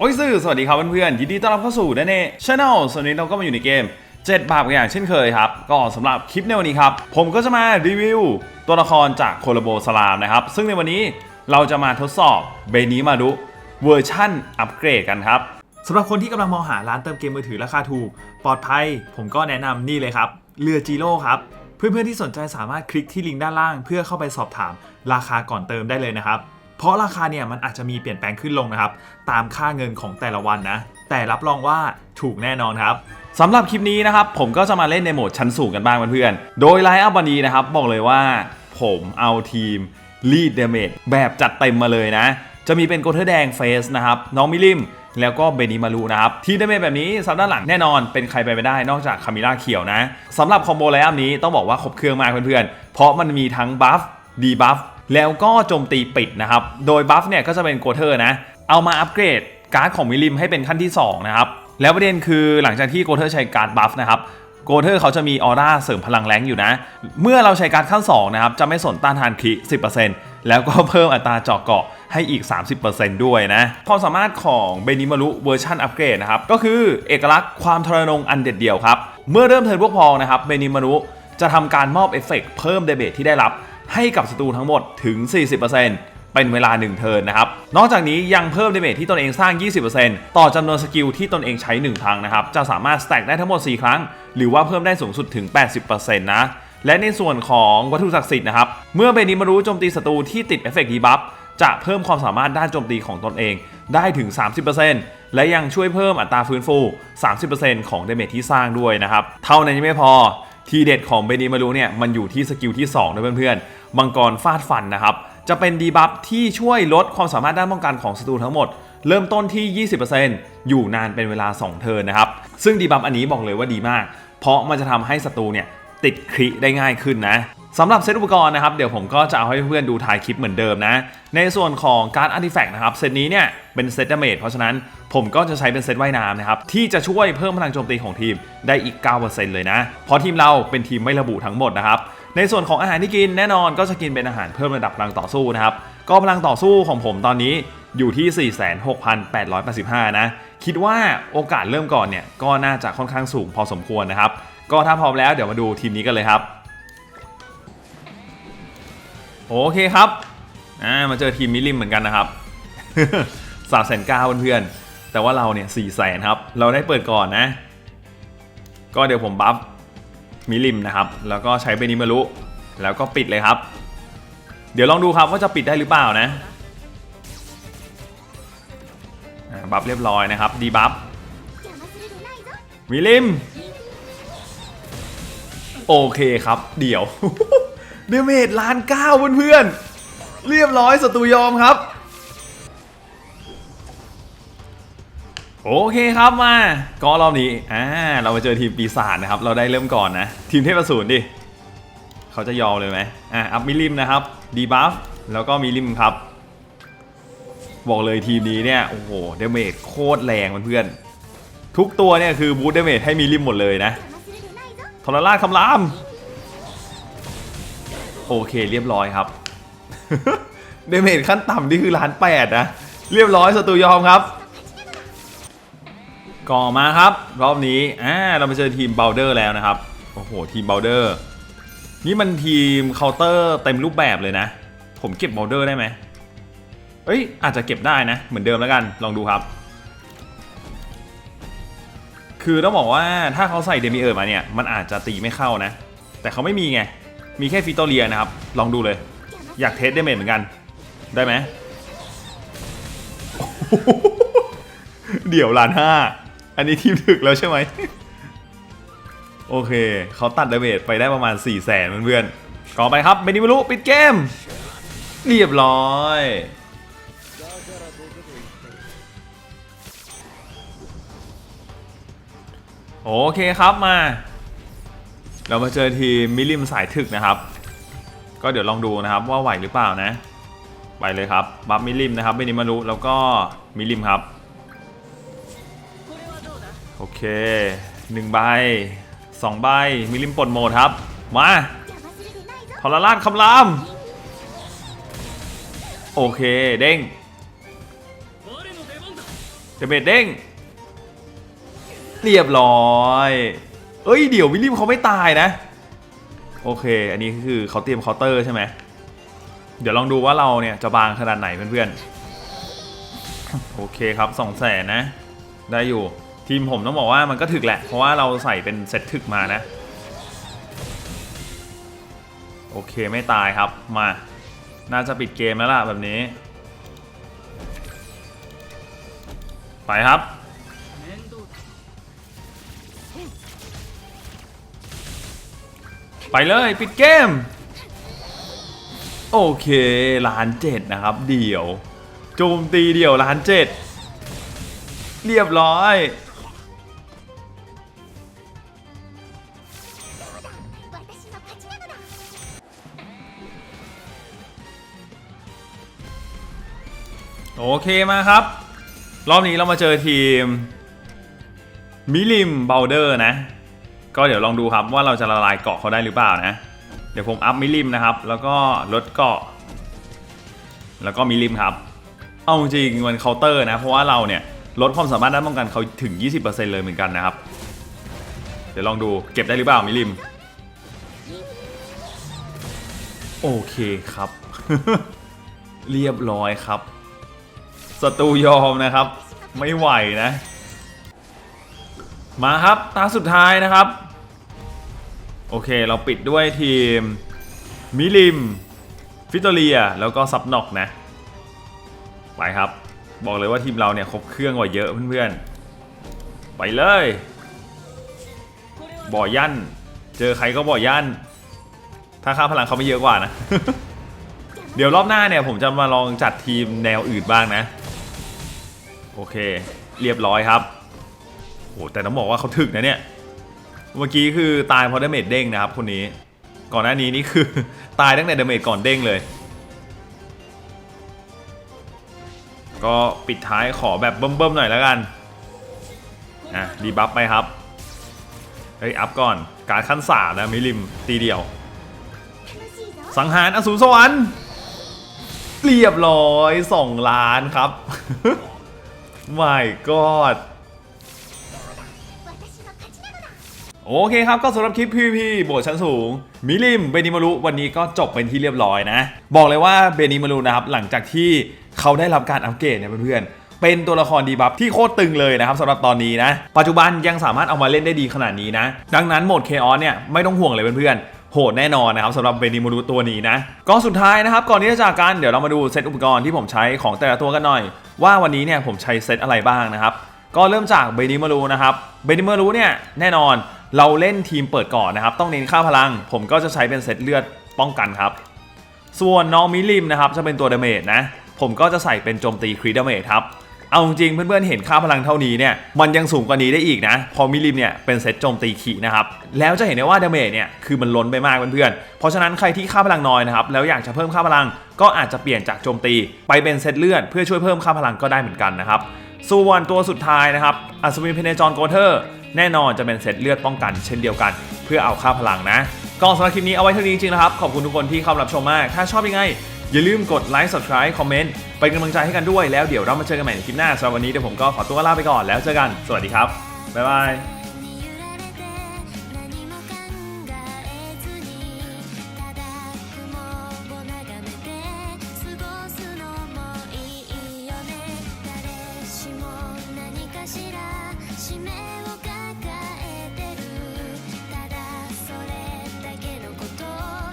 โอ้ยสื่อสวัสดีครับเพื่อนๆยินดีต้อนรับเข้าสู่แน่ๆช anel ส่วนนี้เราก็มาอยู่ในเกม 7 บาปกันอย่างเช่นเคยครับ ก็สำหรับคลิปในวันนี้ครับ ผมก็จะมารีวิว ตัวละครจากโคโลโบสลามนะครับ ซึ่งในวันนี้เราจะมาทดสอบเบนี้มาดุเวอร์ชั่นอัปเกรดกันครับสำหรับคนที่กำลังมองหาร้านเติมเกมมือถือราคาถูก ปลอดภัย ผมก็แนะนำนี่เลยครับเรือจีโร่ครับเพื่อนๆที่สนใจสามารถคลิกที่ลิงก์ด้านล่าง เพื่อเข้าไปสอบถามราคาก่อนเติมได้เลยนะครับ เพราะราคาเนี่ยมันอาจจะมีเปลี่ยนแปลงขึ้นลงนะครับ ตามค่าเงินของแต่ละวันนะ แต่รับรองว่าถูกแน่นอนครับสำหรับคลิปนี้นะครับผมก็จะมาเล่นในโหมดชั้นสูงกันบ้างเพื่อนๆ โดยไลน์อัพวันนี้นะครับบอกเลยว่าผมเอาทีมลีดเดเมจแบบจัดเต็มมาเลยนะ จะมีเป็นโกเทอร์แดงเฟสนะครับน้องมิลิมแล้วก็เบนิมารูนะครับ ทีมเดเมจแบบนี้ซับด้านหลังแน่นอนเป็นใครไปไม่ได้นอกจากคามิล่าเขียวนะสำหรับคอมโบไลน์อัพนี้ต้องบอกว่าครบเครื่องมากเพื่อนๆ เพราะมันมีทั้งบัฟดีบัฟ แล้วก็โจมตีปิดนะครับ โดยบัฟเนี่ยก็จะเป็นโกเทอร์นะ เอามาอัปเกรดการ์ดของมิลิมให้เป็นขั้นที่สองนะครับ แล้วประเด็นคือหลังจากที่โกเทอร์ใช้การ์ดบัฟนะครับโกเทอร์เขาจะมีออร่าเสริมพลังแรงอยู่นะ เมื่อเราใช้การ์ดขั้น2นะครับจะไม่สนต้านทานคริ10%แล้วก็เพิ่มอัตราเจาะเกาะให้อีก 30%ด้วยนะ ความสามารถของเบนิมารุเวอร์ชันอัปเกรดนะครับ ก็คือเอกลักษณ์ความทรนงอันเด็ดเดี่ยวครับ เมื่อเริ่มเทิร์นพวกพองนะครับเบนิมารุจะทำการมอบเอฟเฟกเพิ่มเดเบทที่ได้รับ ให้กับศัตรูทั้งหมดถึง 40%เป็นเวลา 1 เทิร์นนะครับ นอกจากนี้ยังเพิ่มเดเมจที่ตนเองสร้าง 20%ต่อจำนวนสกิลที่ตนเองใช้ 1 ครั้งนะครับ จะสามารถสแต็กได้ทั้งหมด 4 ครั้ง หรือว่าเพิ่มได้สูงสุดถึง 80%นะและในส่วนของวัตถุศักดิ์สิทธิ์นะครับ เมื่อเบนิมารู้โจมตีศัตรูที่ติดเอฟเฟกต์ดีบัฟจะเพิ่มความสามารถด้านโจมตีของตนเองได้ถึง 30%และยังช่วยเพิ่มอัตราฟื้นฟู 30%ของเดเมจที่สร้างด้วยนะครับ เท่านั้นยังไม่พอทีเด็ดของเบนิมารุเนี่ยมันอยู่ที่สกิลที่2นะเพื่อนๆ มังกรฟาดฟันนะครับ จะเป็นดีบัฟที่ช่วยลดความสามารถด้านป้องกันของศัตรูทั้งหมด เริ่มต้นที่ 20%อยู่นานเป็นเวลา 2 เทิร์นนะครับ ซึ่งดีบัฟอันนี้บอกเลยว่าดีมาก เพราะมันจะทำให้ศัตรูเนี่ยติดคริได้ง่ายขึ้นนะสำหรับเซตอุปกรณ์นะครับ เดี๋ยวผมก็จะเอาให้เพื่อนๆดูถ่ายคลิปเหมือนเดิมนะ ในส่วนของการ์ดอาร์ติแฟกต์นะครับ เซตนี้เนี่ยเป็นเซตดาเมจเพราะฉะนั้นผมก็จะใช้เป็นเซตว่ายน้ำนะครับ ที่จะช่วยเพิ่มพลังโจมตีของทีมได้อีก 9%เลยนะ เพราะทีมเราเป็นทีมไม่ระบุทั้งหมดนะครับ ในส่วนของอาหารที่กินแน่นอนก็จะกินเป็นอาหารเพิ่มระดับพลังต่อสู้นะครับ ก็พลังต่อสู้ของผมตอนนี้อยู่ที่ 46,885 นะ คิดว่าโอกาสเริ่มก่อนเนี่ย ก็น่าจะค่อนข้างสูงพอสมควรนะครับ ก็ถ้าพร้อมแล้วเดี๋ยวมาดูทีมนี้กันเลยครับ โอเคครับอ่ามาเจอทีมมิลิมเหมือนกันนะครับสามแสนเก้าเพื่อนๆแต่ว่าเราเนี่ยสี่แสนครับ เราได้เปิดก่อนนะ ก็เดี๋ยวผมบัฟ มิลิมนะครับ แล้วก็ใช้เบนิมารุแล้วก็ปิดเลยครับ เดี๋ยวลองดูครับว่าจะปิดได้หรือเปล่านะบัฟเรียบร้อยนะครับ ดีบัฟมิลิม โอเคครับ เดี๋ยวเดเมจล้านเก้าเพื่อนๆเรียบร้อยศัตรูยอมครับ โอเคครับมาก็รอบนี้อ่าเรามาเจอทีมปีศาจนะครับ เราได้เริ่มก่อนนะ ทีมเทพสูรดิเขาจะยอมเลยไหมอะอัพมิลิมนะครับดีบัฟแล้วก็มิลิมครับ บอกเลยทีมนี้เนี่ยโอ้โหเดเมจโคตรแรงเพื่อนทุกตัวเนี่ยคือบูทเดเมจให้มิลิมหมดเลยนะทรราชคำราม โอเคเรียบร้อยครับเดเมจขั้นต่ำนี่คือล้านแปดนะเรียบร้อยศัตรูยอมครับ ก่อมาครับ รอบนี้อ่าเราไปเจอทีมเบลเดอร์แล้วนะครับ โอ้โห ทีมเบลเดอร์นี่มันทีมเคาน์เตอร์เต็มรูปแบบเลยนะ ผมเก็บเบลเดอร์ได้ไหมเอ้ย อาจจะเก็บได้นะ เหมือนเดิมแล้วกัน ลองดูครับ คือต้องบอกว่าถ้าเขาใส่เดมิเอิร์มาเนี่ย มันอาจจะตีไม่เข้านะ แต่เขาไม่มีไง มีแค่ฟิโตเรียนะครับ ลองดูเลย อยากเทสเดเมจเหมือนกัน ได้ไหม เดี๋ยวล้านห้า อันนี้ทีมถึกแล้วใช่ไหม โอเค เขาตัดเดเมจไปได้ประมาณ 4 0 0แสนเพื่อนๆก่อไปครับเบนิมารุปิดเกม เรียบร้อย โอเคครับมา เรามาเจอทีมมิลิมสายถึกนะครับ ก็เดี๋ยวลองดูนะครับว่าไหวหรือเปล่านะ ไปเลยครับ บัฟมิลิมนะครับเบนิมารุแล้วก็มิลิมครับ โอเคหนึ่งใบสองใบมิลิมปลดโหมดครับ มาทรราชคำราม โอเคเด้งเดเมจเด้งเรียบร้อยเอ้ยเดี๋ยววิลลิมเขาไม่ตายนะ โอเค อันนี้คือเขาเตรียมเคาน์เตอร์ใช่ไหมเดี๋ยวลองดูว่าเราเนี่ยจะบางขนาดไหนเพื่อนๆ โอเคครับสองแสนนะ ได้อยู่ ทีมผมต้องบอกว่ามันก็ถึกแหละ เพราะว่าเราใส่เป็นเซตถึกมานะ โอเคไม่ตายครับมา น่าจะปิดเกมแล้วล่ะแบบนี้ ไปครับไปเลยปิดเกม โอเคล้านเจ็ดนะครับ เดี่ยวโจมตีเดี่ยวล้านเจ็ดเรียบร้อย โอเคมาครับ รอบนี้เรามาเจอทีมมิลิมเบลเดอร์นะ ก็เดี๋ยวลองดูครับว่าเราจะละลายเกาะเขาได้หรือเปล่านะ เดี๋ยวผมอัพมิลิมนะครับ แล้วก็ลดเกาะ แล้วก็มิลิมครับ เอาจริงมันเคาน์เตอร์นะ เพราะว่าเราเนี่ยลดความสามารถด้านป้องกันเขาถึง 20%เลยเหมือนกันนะครับ เดี๋ยวลองดูเก็บได้หรือเปล่ามิลิม โอเคครับ เรียบร้อยครับ ศัตรูยอมนะครับ ไม่ไหวนะ มาครับตาสุดท้ายนะครับ โอเคเราปิดด้วยทีม มิลิม ฟิตเรีย แล้วก็ซับนอกนะ ไปครับ บอกเลยว่าทีมเราเนี่ยครบเครื่องกว่าเยอะเพื่อนๆ ไปเลย บ่อยั่น เจอใครก็บ่อยั่น ถ้าค่าพลังเขาไม่เยอะกว่านะเดี๋ยวรอบหน้าเนี่ยผมจะมาลองจัดทีมแนวอื่นบ้างนะ โอเค เรียบร้อยครับโอ้แต่ต้องบอกว่าเขาถึกนะเนี่ย เมื่อกี้คือตายเพราะดาเมจเด้งนะครับคนนี้ ก่อนหน้านี้นี่คือตายตั้งแต่เดเมจก่อนเด้งเลย ก็ปิดท้ายขอแบบเบิ่มๆหน่อยแล้วกันอะดีบัฟไปครับเฮ้ยอัพก่อน การขั้นสานะมิลิมตีเดียว สังหารอสูรสวรรค์เรียบร้อย 2 ล้านครับ my god โอเคครับก็สำหรับคลิป PVP โบทชั้นสูง มิลิมเบนิมารุวันนี้ก็จบเป็นที่เรียบร้อยนะ บอกเลยว่าเบนิมารุนะครับ หลังจากที่เขาได้รับการอัปเกรดเนี่ยเพื่อนๆ เป็นตัวละครดีบัฟที่โคตรตึงเลยนะครับสำหรับตอนนี้นะ ปัจจุบันยังสามารถเอามาเล่นได้ดีขนาดนี้นะ ดังนั้นโหมดเคออสเนี่ยไม่ต้องห่วงเลยเพื่อนๆโหดแน่นอนนะครับสำหรับเบนิมูรุตัวนี้นะก็สุดท้ายนะครับ ก่อนที่จะจากกัน เดี๋ยวเรามาดูเซตอุปกรณ์ที่ผมใช้ของแต่ละตัวกันหน่อย ว่าวันนี้เนี่ยผมใช้เซตอะไรบ้างนะครับ ก็เริ่มจากเบนิมารูนะครับเบนิมารูเนี่ยแน่นอนเราเล่นทีมเปิดก่อนนะครับ ต้องเน้นค่าพลัง ผมก็จะใช้เป็นเซตเลือดป้องกันครับ ส่วนน้องมิลิมนะครับจะเป็นตัวดาเมจนะผมก็จะใส่เป็นโจมตีครีดาเมจครับ เอาจริงเพื่อนๆเห็นค่าพลังเท่านี้เนี่ยมันยังสูงกว่านี้ได้อีกนะ พอมิลิมเนี่ยเป็นเซตโจมตีขีนะครับแล้วจะเห็นได้ว่าดาเมจเนี่ยคือมันล้นไปมากเพื่อนๆเพราะฉะนั้นใครที่ค่าพลังน้อยนะครับแล้วอยากจะเพิ่มค่าพลังก็อาจจะเปลี่ยนจากโจมตี ไปเป็นเซตเลือดเพื่อช่วยเพิ่มค่าพลังก็ได้เหมือนกันนะครับส่วนตัวสุดท้ายนะครับอัศวินเพเนจรโกเทอร์แน่นอนจะเป็นเซตเลือดป้องกันเช่นเดียวกัน เพื่อเอาค่าพลังนะก็สำหรับคลิปนี้เอาไว้เท่านี้จริงๆนะครับขอบคุณทุกคนที่เข้ามารับชมมาก ถ้าชอบยังไง อย่าลืมกดไลค์ subscribe คอมเมนต์เป็นกำลังใจให้กันด้วยแล้วเดี๋ยวเรามาเจอกันใหม่ในคลิปหน้าสำหรับวันนี้เดี๋ยวผมก็ขอตัวลาไปก่อนแล้วเจอกันสวัสดีครับบ๊ายบาย